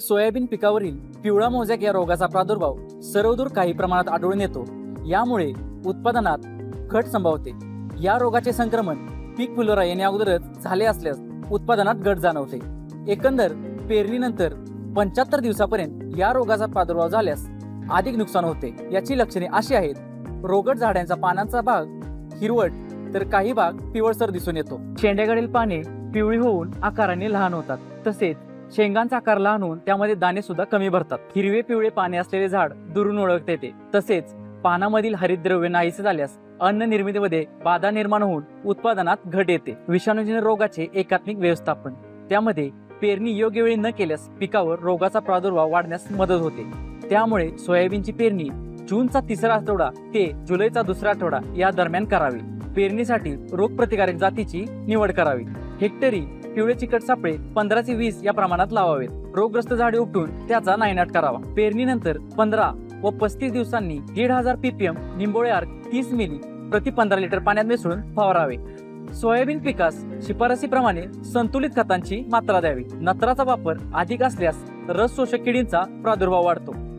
Soybean पिकावरील पिवळा mosaic या रोगाचा प्रादुर्भाव सर्वदूर काही प्रमाणात आढळून येतो. यामुळे उत्पादनात घट संभवते. या रोगाचे संक्रमण पीक फुलोरा येण्या अगोदरच झाले असल्यास उत्पादनात घट जाणवते. एकंदर पेरणीनंतर पंच्याहत्तर दिवसापर्यंत या रोगाचा प्रादुर्भाव झाल्यास अधिक नुकसान होते. याची लक्षणे अशी आहेत. रोगट झाडांचा पानांचा भाग हिरवट तर काही भाग पिवळसर दिसून येतो. शेंड्याकडील पाने पिवळी होऊन आकाराने लहान होतात. तसेच शेंगांचा आकार लहान होऊन त्यामध्ये दाणे सुद्धा कमी भरतात. हिरवे पिवळे पाने असलेले झाड दुरून ओळखता येते तसेच पानामधील हरितद्रव्य नाहीसे झाल्यास अन्न निर्मितीमध्ये बाधा निर्माण होऊन उत्पादनात घट येते. विषाणूजन्य रोगाचे एकात्मिक व्यवस्थापन. त्यामध्ये पेरणी योग्य वेळी न केल्यास पिकावर रोगाचा प्रादुर्भाव वाढण्यास मदत होते. त्यामुळे सोयाबीनची पेरणी जूनचा तिसरा आठवडा ते जुलैचा दुसरा आठवडा या दरम्यान करावी. पेरणीसाठी रोगप्रतिकारक जातीची निवड करावी. हेक्टरी पिवळे चिकट सापळे पंधरा ते वीस या प्रमाणात लावावेत. रोगग्रस्त झाडे उपटून त्याचा नायनाट करावा. पेरणीनंतर पंधरा व पस्तीस दिवसांनी दीड हजार पीपीएम निंबोळे आर्क तीस मिली प्रति पंधरा लिटर पाण्यात मिसळून फवारावे. सोयाबीन पिकास शिफारसीप्रमाणे संतुलित खतांची मात्रा द्यावी. नत्राचा वापर अधिक असल्यास रस शोषक किडींचा प्रादुर्भाव वाढतो.